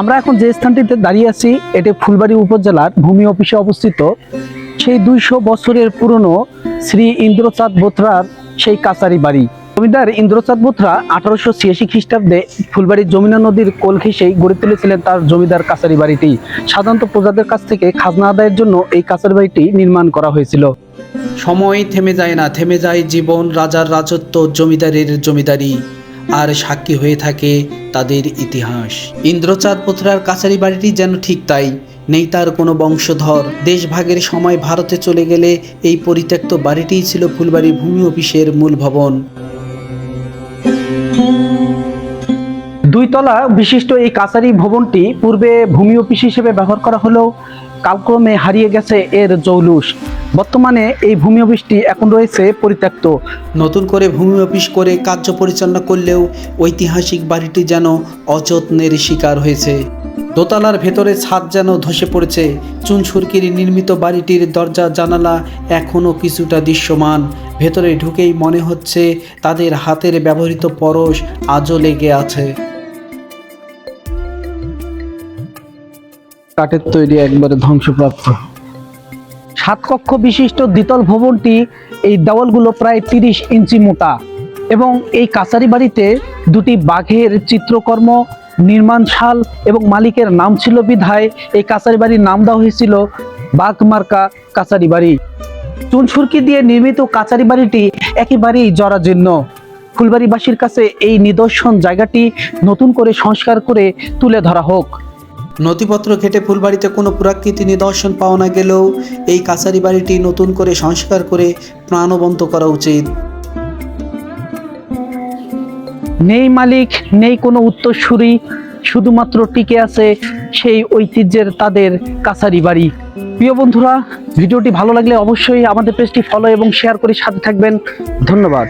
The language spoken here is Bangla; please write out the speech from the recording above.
আমরা এখন যে স্থানটিতে দাঁড়িয়ে আছি, এটি ফুলবাড়ি উপজেলার ভূমি অফিসে অবস্থিত। সেই দুইশো বছরের পুরনো শ্রী ইন্দ্রচাঁদ বোথরার সেই কাছারি বাড়ি। জমিদার ইন্দ্রচাঁদ বোথরা আঠারোশো ছিয়াশি খ্রিস্টাব্দে ফুলবাড়ির যমুনা নদীর কোল ঘেঁষেই গড়ে তুলেছিলেন তার জমিদার কাছারি বাড়িটি। সাধারণত প্রজাদের কাছ থেকে খাজনা আদায়ের জন্য এই কাছারি বাড়িটি নির্মাণ করা হয়েছিল। সময় থেমে যায় না, থেমে যায় জীবন, রাজার রাজত্ব, জমিদারের জমিদারি। আর সাক্ষী হয়ে থাকে তাদের ইতিহাস। ইন্দ্রচাঁদ পোথরার কাছারি বাড়িটি যেন ঠিক তাই, নেই তার কোনো বংশধর। দেশভাগের সময় ভারতে চলে গেলে এই পরিত্যক্ত বাড়িটিই ছিল ফুলবাড়ি ভূমি অফিসের মূল ভবন। দুইতলা বিশিষ্ট এই কাছারি ভবনটি পূর্বে ভূমি অফিস হিসেবে ব্যবহার করা হলেও কালক্রমে হারিয়ে গেছে এর জৌলুস। বর্তমানে এই ভূমি অফিসটি এখন রয়েছে পরিত্যক্ত। নতুন করে ভূমি অফিস করে কার্য পরিচালনা করলেও ঐতিহাসিক বাড়িটি যেন অযত্নের শিকার হয়েছে। দোতলার ভেতরে ছাদ যেন ধসে পড়েছে। চুনসুরকির নির্মিত বাড়িটির দরজা জানালা এখনও কিছুটা দৃশ্যমান। ভেতরে ঢুকেই মনে হচ্ছে তাদের হাতের ব্যবহৃত পরশ আজও লেগে আছে। কাঠের তৈরি একবারে ধ্বংসপ্রাপ্ত। সাত কক্ষ বিশিষ্ট দ্বিতল ভবনটি এই দেওয়ালগুলো প্রায় তিরিশ ইঞ্চি মোটা এবং এই কাছারি বাড়িতে দুটি বাঘের চিত্রকর্ম নির্মাণশাল এবং মালিকের নাম ছিল বিধায় এই কাছারি বাড়ির নাম দেওয়া হয়েছিল বাঘমার্কা কাছারি বাড়ি। চুনসুরকি দিয়ে নির্মিত কাছারি বাড়িটি একেবারেই জরাজীর্ণ। ফুলবাড়িবাসীর কাছে এই নিদর্শন জায়গাটি নতুন করে সংস্কার করে তুলে ধরা হোক। নথিপত্র ঘেটে ফুলবাড়িতে কোনো পুরাকৃতি নিদর্শন পাওয়া না গেলেও এই কাছারি বাড়িটি নতুন করে সংস্কার করে প্রাণবন্ত করা উচিত। নেই মালিক, নেই কোনো উত্তরসূরি, শুধুমাত্র টিকে আছে সেই ঐতিহ্যের তাদের কাছারি বাড়ি। প্রিয় বন্ধুরা, ভিডিওটি ভালো লাগলে অবশ্যই আমাদের পেজটি ফলো এবং শেয়ার করে সাথে থাকবেন। ধন্যবাদ।